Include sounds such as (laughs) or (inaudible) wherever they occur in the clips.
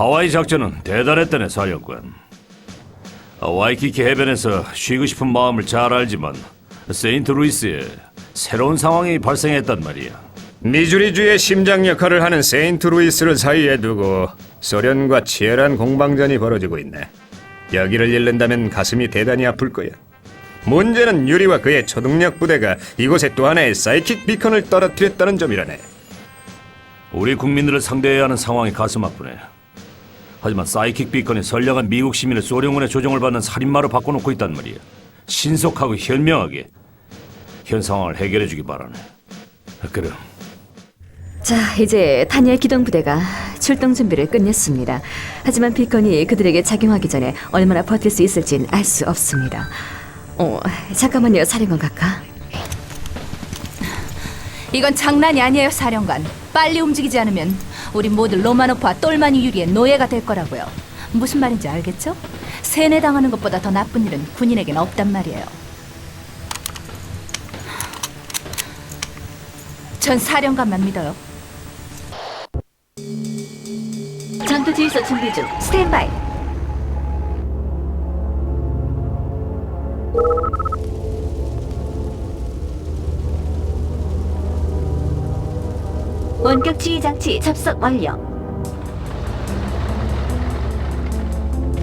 하와이 작전은 대단했다네 사령관. 아, 와이키키 해변에서 쉬고 싶은 마음을 잘 알지만 세인트루이스에 새로운 상황이 발생했단 말이야. 미주리주의 심장 역할을 하는 세인트루이스를 사이에 두고 소련과 치열한 공방전이 벌어지고 있네. 여기를 잃는다면 가슴이 대단히 아플 거야. 문제는 유리와 그의 초능력 부대가 이곳에 또 하나의 사이킥 비컨을 떨어뜨렸다는 점이라네. 우리 국민들을 상대해야 하는 상황이 가슴 아프네. 하지만 사이킥 비건이 선량한 미국 시민을 소련군의 조종을 받는 살인마로 바꿔놓고 있단 말이야. 신속하고 현명하게 현 상황을 해결해주기 바라네. 그럼 자, 이제 타니엘 기동 부대가 출동 준비를 끝냈습니다. 하지만 비건이 그들에게 작용하기 전에 얼마나 버틸 수 있을진 알 수 없습니다. 어, 잠깐만요, 사령관 각하. 이건 장난이 아니에요, 사령관. 빨리 움직이지 않으면 우리 모두 로마노프와 똘마니 유리의 노예가 될 거라고요. 무슨 말인지 알겠죠? 세뇌당하는 것보다 더 나쁜 일은 군인에겐 없단 말이에요. 전 사령관만 믿어요. 전투 지휘소 준비 중. 스탠바이. 원격 지휘 장치 접속 완료.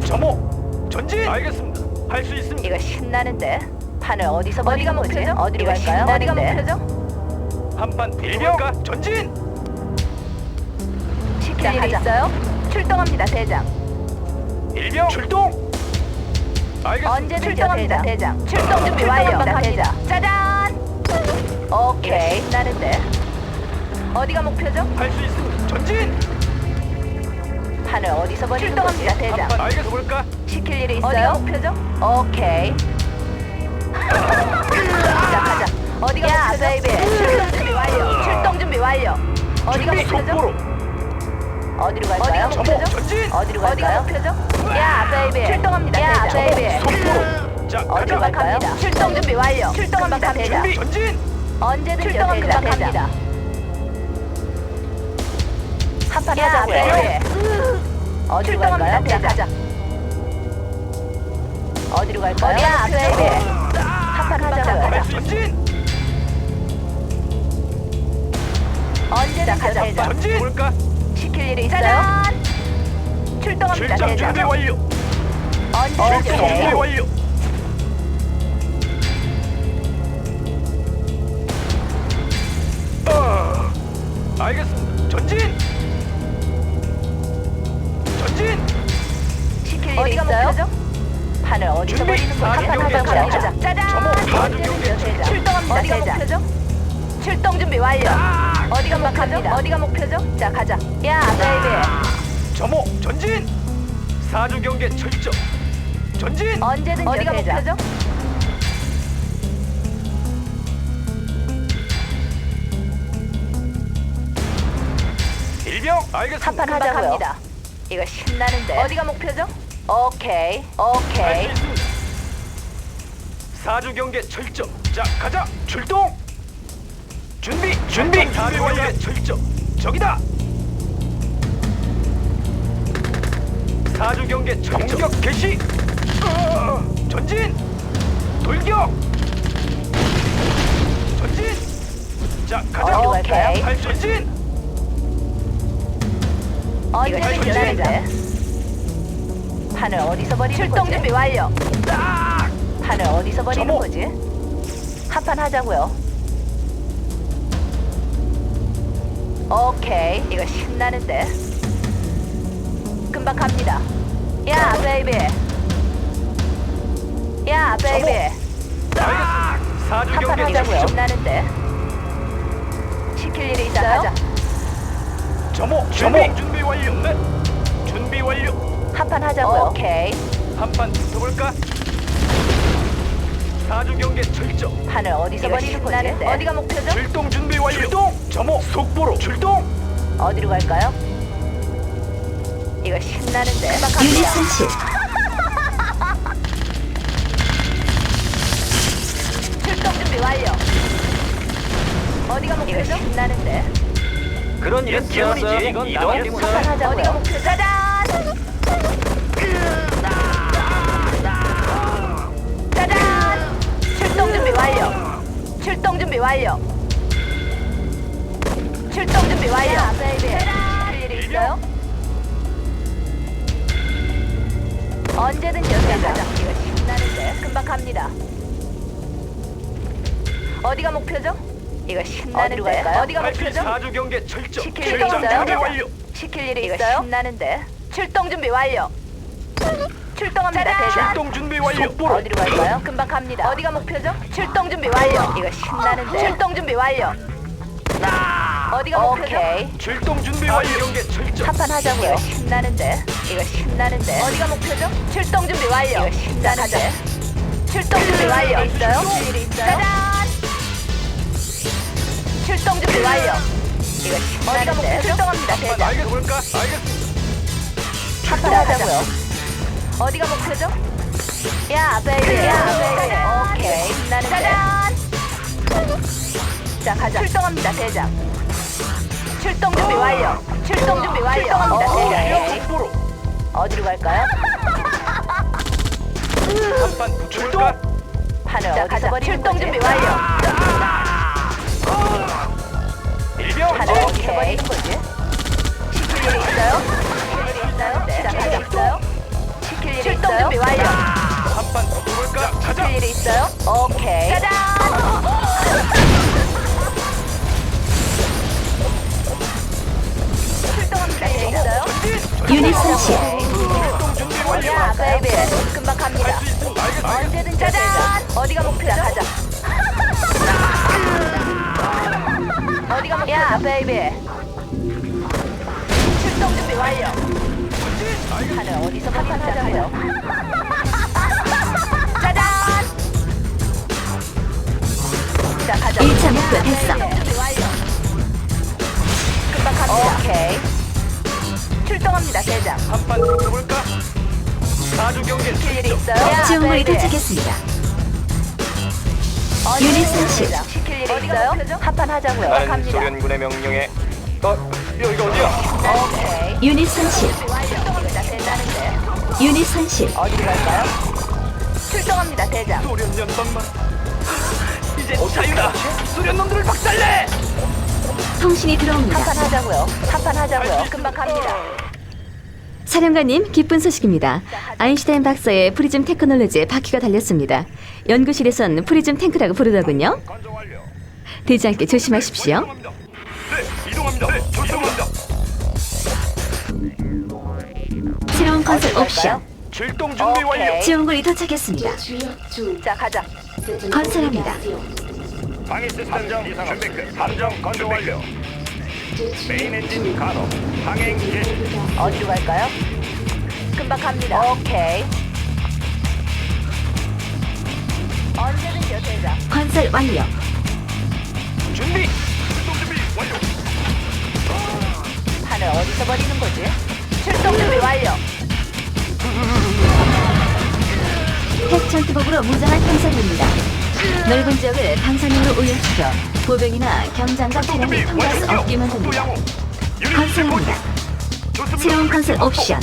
점호 전진 알겠습니다 할 수 있습니다 이거 신나는데 판을 어디서 어디가 목표죠? 어디로 갈까요? 어디가 목표죠? 한판 빌려볼까 전진 시킬 일 있어요? 출동합니다, 대장. 일병 출동 알겠습니다 언제든 출동합니다, 대장. 출동 준비 완료, 대장. 짜잔. 오케이, 신나는데. 어디가 목표죠? 할 수 있습니다 전진 판을 어디서 버리는 출동합니다, 대장. 한판 알겠어 볼까 시킬 일이 있어요? 어디가 목표죠? 오케이. 시작하자. 어디가 야, 목표죠? 베이비. 출동 준비 완료. 출동 준비 완료. 어디가 준비 목표죠? 속보로 어디로 갈까요? 어디가 목표죠? 전진! 어디로 갈까요? 목표죠? 야, 베이비. 출동합니다, 야, 베이비. 속보로 자 어디로 가자 갈까요? 출동 준비 완료. 출동합니다, 대장. 준비 전진 언제든 출동합니다, 대장. 한판 하자고요. 어디로 갈까요? 대장. 어디로 갈까요? 야, 베이비. 한판 하자고요. 전진 언제든 가자, 대장. 전진 볼까 시킬 일이 있어요? 출동합니다, 출장 준비 대장. 완료 언제든 출동 준비 준비 완료 언제든 어디가 목표죠? 일병? 알겠습니다. 한판 하자고요. 이거 신나는데. 어디가 목표죠? 오케이, 오케이. 있습니다. 사주 경계 철저. 자 가자. 출동. 준비 준비. 사주 경계 철저. 저기다. 사주 경계 철저. 공격 개시 어, 전진 돌격 전진 자 가자 갈까요? 할 전진 언제든 전진. 기다리자. 판을 어디서 버리는 출동 거지? 준비 완료. 딱 판을 어디서 버리는 점호. 거지? 한판 하자고요. 오케이, 이거 신나는데. 금방 갑니다. 야, 베이비. 야, 베이비. 알겠습니다 사주 한판 경계 하자고요. 철저 신나는데. 시킬 일이 있어요? 점호 준비 준비 완료 네 준비 완료 한판 하자고요. 오케이. 한판 붙어볼까? 사주 경계 철저 판을 어디서 버리는 거지? 어디가 목표죠? 출동 준비 완료 출동 점호 속보로 출동 어디로 갈까요? 이거 신나는데. 유닛 선취. 준비 완료. 어디가 목표죠? 신나는데. 그런 일은 기본이지 이건 한판 하자고요. 어디가 목표? 짜잔! 짜잔! 출동 준비 완료. 출동 준비 완료. 출동 준비 완료. 할 일이 있어요? 언제든 여기 가자. 이거 신나는데 금방 갑니다. 어디가 목표죠? 이거 신나는데 어디가 목표죠? 사주 경계 철저. 시킬 출동 일 있어요? 준비 완료. 시킬 일이 있어요? 신나는데 출동 준비 완료. 출동합니다. 대장. 출동 준비 완료. 속보로. 어디로 갈까요? 금방 갑니다. 어디가 목표죠? 출동 준비 완료. 이거 신나는데. 출동 준비 완료. 어디가 목표죠? 오케이. 출동 준비 완료. 경계 철저. 한판 하자고요. 신나는데. 이거 신나는데. 어디가 목표죠? 출동 준비 완료. 이거 신나는데. 출동 준비 완료. 있어요? 짜잔. 출동 준비 완료. 이거 신나는데. 출동합니다. 대장. 알겠습니까? 알겠습니다. 한판 하자고요. 어디가 목표죠? 야, 베이비. 야, 베이비. 오케이. 신나는데. 짜잔. 자, 가자. 출동합니다, 대장. 출동 준비 완료. 출동 준비 완료. 출동합니다, 대장. 어디로 갈까요? (laughs) 한판. 판을 어디서 버리는 출동 준비 완료. 일병. 판을 어디서 버리는 거지? 시킬 일이 있어요? 시킬 일이 있어요? 자, 가자. 있어요? 시킬 일이 출동 준비 완료. 한판 붙어볼까? 가자. 시킬 일이 있어요? 오케이. 짜잔! 출동합니다. 일이 있어요? 유닛 손실. 출동 준비 완료. 야, 베이비. 금방 갑니다. 언제든 짜잔! 어디가 목표야? 가자. 베이비. 출동 준비 완료. 하늘 어디서 한판 하자고요? (laughs) 짜잔! 자, 가자. 일차 목표 달성. 준비 완료. 금방 갑니다. 오케이. 출동합니다, 대장. 한판 붙어볼까? 사주 경계 시킬 일이. 있어요? 지원물이 베이비. 도착했습니다. 어디 유닛? 손실. 시킬 일이 있어요? 한판 하자고요. 나는 갑니다. 소련군의 명령에. 어, 여기가 어디야? 오케이. 유닛 손실. 출동합니다, 대장인데. 유닛 손실. 어디로 갈까요? 출동합니다, 대장. 소련 연방만. 이제 자유다. 소련 놈들을 박살내. 통신이 들어옵니다. 한판 하자고요. 한판 하자고요. 금방 갑니다. 사령관님, 기쁜 소식입니다. 아인슈타인 박사의 프리즘 테크놀로지에 바퀴가 달렸습니다. 연구실에선 프리즘 탱크라고 부르더군요. 완료. 대장께 조심하십시오. 이동합니다. 네, 이동합니다. 네, 이동합니다. 새로운 건설 옵션. 출동 준비 완료. 지원물이 도착했습니다. 자, 가자. 건설합니다. 방위 시스템 정 준비 끝. 함정 건조 완료. 메인 엔진 가동. 항행 개시. 어디로 갈까요? 금방 갑니다. 오케이. 언제든지요, 대장. 건설 완료. 준비. 출동 준비 완료. 판을 어디서 버리는 거지? 출동 준비 완료. 핵 전투복으로 무장한 탐사입니다 넓은 지역을 방사능으로 오염시켜 보병이나 경장과 차량이 통과할 수 없게 만듭니다. 건설합니다. 새로운 건설 옵션.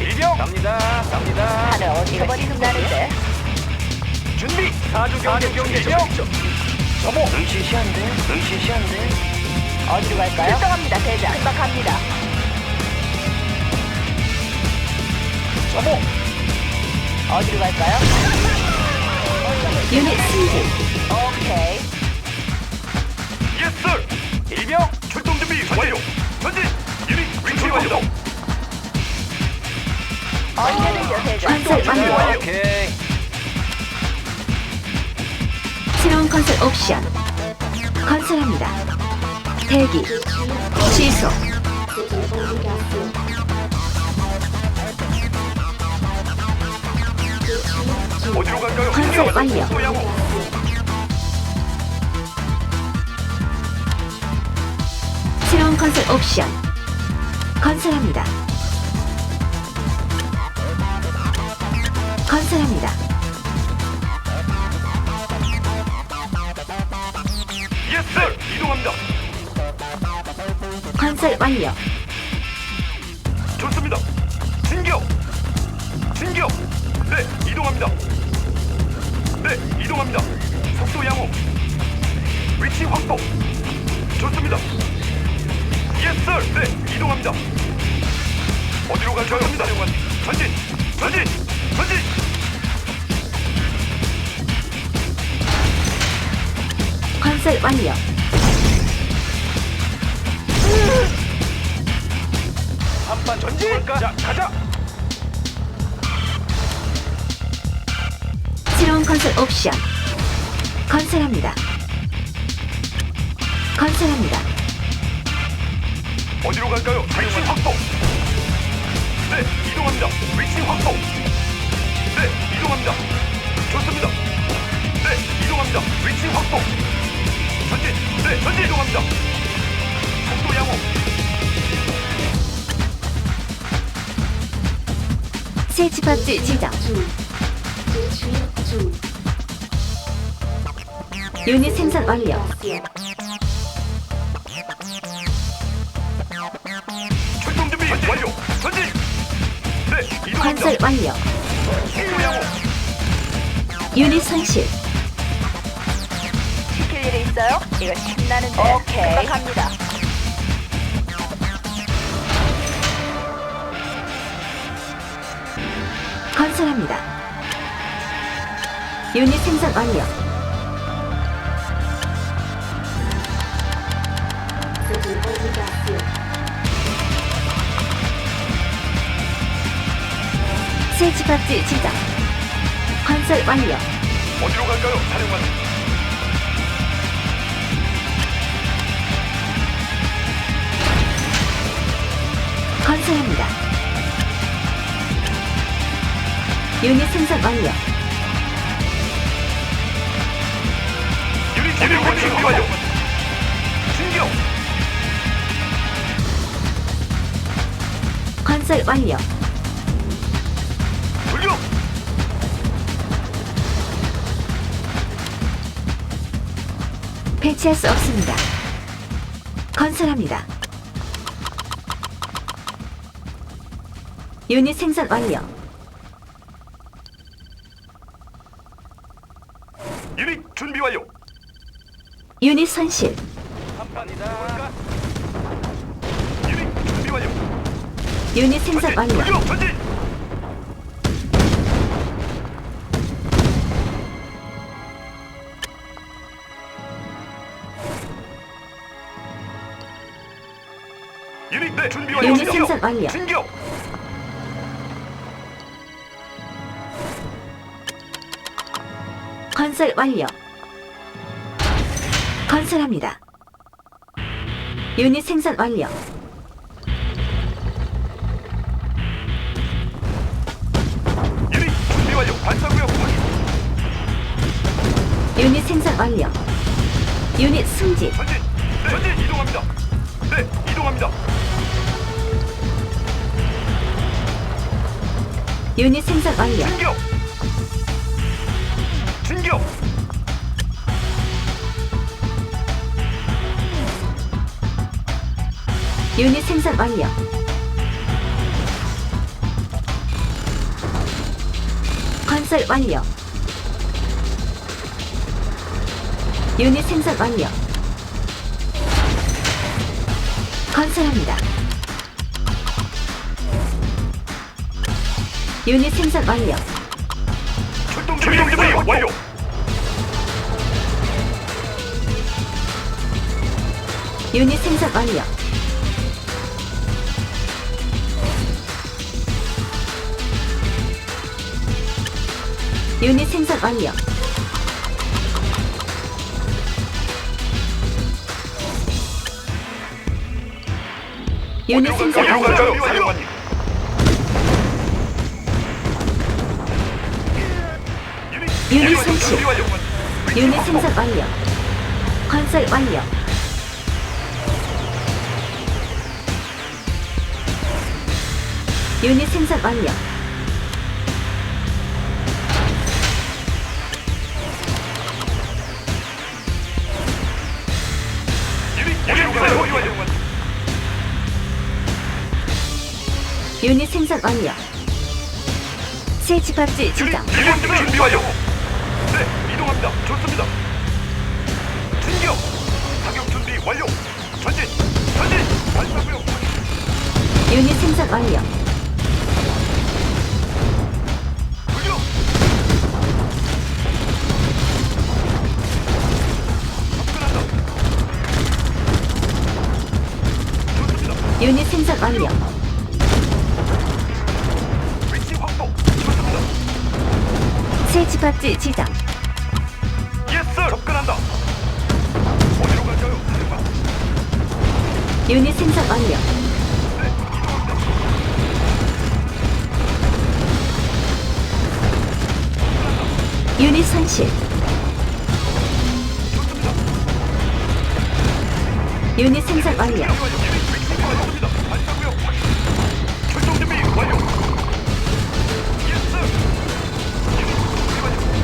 일병. 갑니다. 갑니다. 어디서 버리는 거지? 준비. 사주 경계 경계 저보. 응시시한데. 응시시한데. 어디로 갈까요? 출동합니다, 대장. 금방 갑니다. 저보. 어디로 갈까요? 유닛 승진. 오케이. 예스. 일병 출동 준비 완료. 전진. 유닛 위치 완료. 언제든지요, 대장. 건설 완료. 오케이. 새로운 건설 옵션. 건설합니다. 대기. 취소. 어디로 갈까요? 건설 완료. 새로운 건설 옵션. 건설합니다. 건설합니다. 예스. 이동합니다. 건설 완료. 좋습니다. 진격. 진격. 네, 이동합니다. 네, 이동합니다. 속도 양호. 위치 확보. 좋습니다. 예스, 서 네, 이동합니다. 어디로 갈까요? 사령관. 전진, 전진, 전진. 건설 완료. 한판 전진. 자, 가자. 새로운 건설 옵션. 건설합니다. 건설합니다. 어디로 갈까요? 위치 확보. 네, 이동합니다. 위치 확보. 네, 이동합니다. 좋습니다. 네, 이동합니다. 위치 확보. 전진. 네, 전진 이동합니다. 속도 양호. 새 집합지 지정. 유닛 생산 완료. 출동 준비 완료. 전진. 네, 이동합니다. 건설 완료. 양호. 유닛 손실. 시킬 일이 있어요? 이거 신나는데. 오케이. 갑니다. 건설합니다. 유닛 생산 완료. 새 집합지 지정. 건설 완료. 어디로 갈까요? 사령관. 건설합니다. 유닛 생산 완료. 유닛 유닛 준비 완료. 진격. 건설 완료. 돌격. 배치할 수 없습니다. 건설합니다. 유닛 생산 완료. 유닛 준비 완료. 유닛 손실. 한판이다. 유닛 준비 완료. 유닛 생산 완료. 돌격 전진. 유닛 네 준비 완료. 유닛. 생산 완료. 진격. 건설 완료. 건설합니다. 유닛 생산 완료. 유닛 준비 완료. 발사구역 확인. 유닛 생산 완료. 유닛 승진. 전진. 네, 전진 이동합니다. 네, 이동합니다. 유닛 생산 완료. 진격. 진격. 유닛 생산 완료. 건설 완료. 유닛 생산 완료. 건설합니다. 유닛 생산 완료. 출동 준비 완료. 완료. 유닛 생산 완료. 유닛 생산 완료. 유닛 생산 어디로 완료. 갈까요, 사령관님? 유닛. 준비 완료. 유닛 생산 완료. 건설 완료. 유닛 생산 완료. 유닛. 유닛 생산 완료. 새 집합지 지정. 일본 준비 완료. 네, 이동합니다. 좋습니다. 진격. 사격 준비 완료. 전진. 전진. 발사구역. 유닛 생산 완료. 구경. 유닛 생산 완료. 새 집합지 지정. 예스. 접근한다. 어디로 갈까요? 사령관. 유닛 생산 완료. 유닛 손실. 유닛 생산 완료.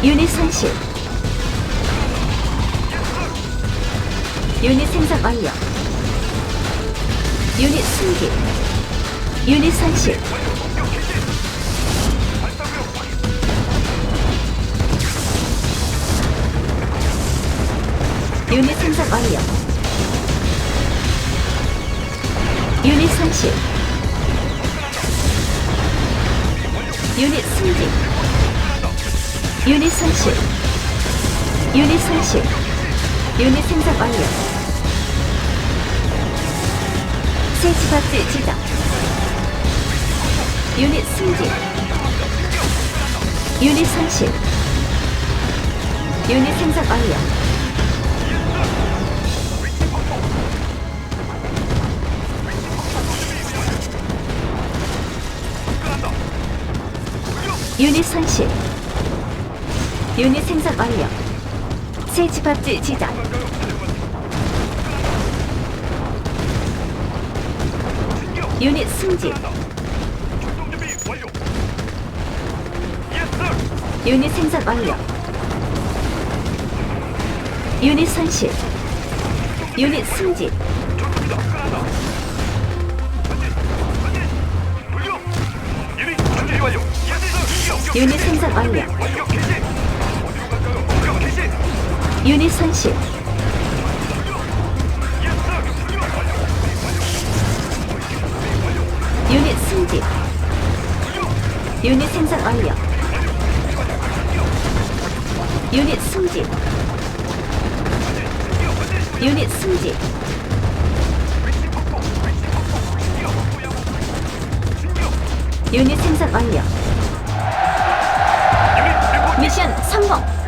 유닛 손실. 유닛 생산 완료. 유닛 승기. 유닛 확인. 유닛 생산 완료. 유닛 손실. 유닛 승진. 유닛 손실. 유닛 손실. 유닛 생산 완료. 새 집합지 지정. 유닛 승진. 유닛 손실. 유닛 생산 완료. 유닛 손실. 유닛 생산 완료. 새 집합지 지정. 유닛 승진. 유닛 생산 완료. 유닛 손실. 유닛 승진. 유닛 생산 완료. 유닛. 완료. 유닛 승진. 유닛 생산 완료. 유닛 승진. 유닛 승진. 유닛 생산 완료. 미션 성공.